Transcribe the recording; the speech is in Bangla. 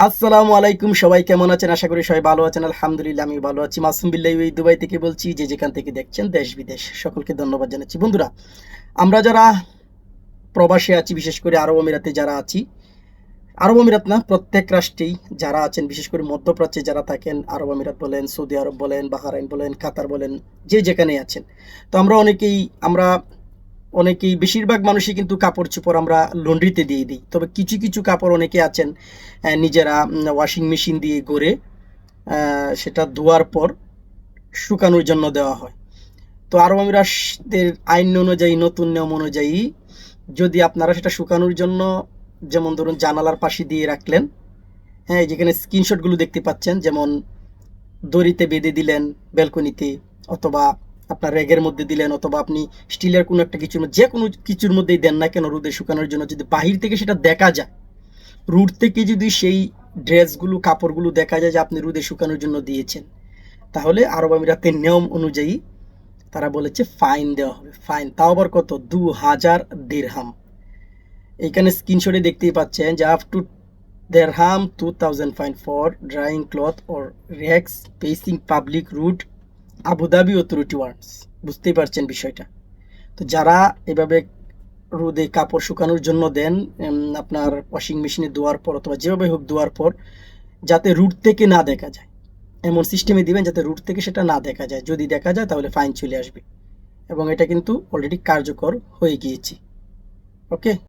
আসসালামু আলাইকুম, সবাই কেমন আছেন? আশা করি সবাই ভালো আছেন। আলহামদুলিল্লাহ আমি ভালো আছি। মাসুম বিল্লাহ এই দুবাই থেকে বলছি, যে যেখান থেকে দেখছেন, দেশ বিদেশ সকলকে ধন্যবাদ জানাচ্ছি। বন্ধুরা, আমরা যারা প্রবাসে আছি, বিশেষ করে আরব আমিরাতে যারা আছি, আরব আমিরাত না, প্রত্যেক রাষ্ট্রেই যারা আছেন, বিশেষ করে মধ্যপ্রাচ্যে যারা থাকেন, আরব আমিরাত বলেন, সৌদি আরব বলেন, বাহারাইন বলেন, কাতার বলেন, যে যেখানে আছেন। তো আমরা অনেকেই, আমরা অনেকেই, বেশিরভাগ মানুষই কিন্তু কাপড় চোপড় আমরা লন্ড্রিতে দিয়ে দিই। তবে কিছু কিছু কাপড় অনেকে আছেন নিজেরা ওয়াশিং মেশিন দিয়ে গড়ে সেটা ধোয়ার পর শুকানোর জন্য দেওয়া হয়। তো আরব আমিরাতের আইন অনুযায়ী, নতুন নিয়ম অনুযায়ী, যদি আপনারা সেটা শুকানোর জন্য, যেমন ধরুন জানালার পাশে দিয়ে রাখলেন হ্যাঁ যেখানে স্ক্রিনশটগুলো দেখতে পাচ্ছেন, যেমন দড়িতে বেঁধে দিলেন ব্যালকনিতে অথবা আপনার র্যাগের মধ্যে দিলেন অথবা আপনি স্টিলের কোনো একটা কিছুর যে কোনো কিছুর মধ্যেই দেন না কেন রোদে শুকানোর জন্য যদি বাহির থেকে সেটা দেখা যায়। রুট থেকে যদি সেই ড্রেসগুলো, কাপড়গুলো দেখা যায় যে আপনি রোদে শুকানোর জন্য দিয়েছেন। তাহলে আরব আমিরাতের নিয়ম অনুযায়ী তারা বলেছে, ফাইন দেওয়া হবে। ফাইন। তাও আবার কত? দু হাজার দেড়হাম এইখানে স্ক্রিনশটে দেখতেই পাচ্ছেন যে up to dirham two thousand fine for drying cloth or racks facing public route Abu Dhabi authority words বুঝতেই পারছেন বিষয়টা। তো যারা এভাবে রোদে কাপড় শুকানোর জন্য দেন আপনার ওয়াশিং মেশিনে ধোয়ার পর অথবা যেভাবে হোক ধোয়ার পর, যাতে রুট থেকে না দেখা যায়। এমন সিস্টেমে দিবেন যাতে রুট থেকে সেটা না দেখা যায়। যদি দেখা যায়, তাহলে ফাইন চলে আসবে। এবং এটা কিন্তু অলরেডি কার্যকর হয়ে গিয়েছে। ওকে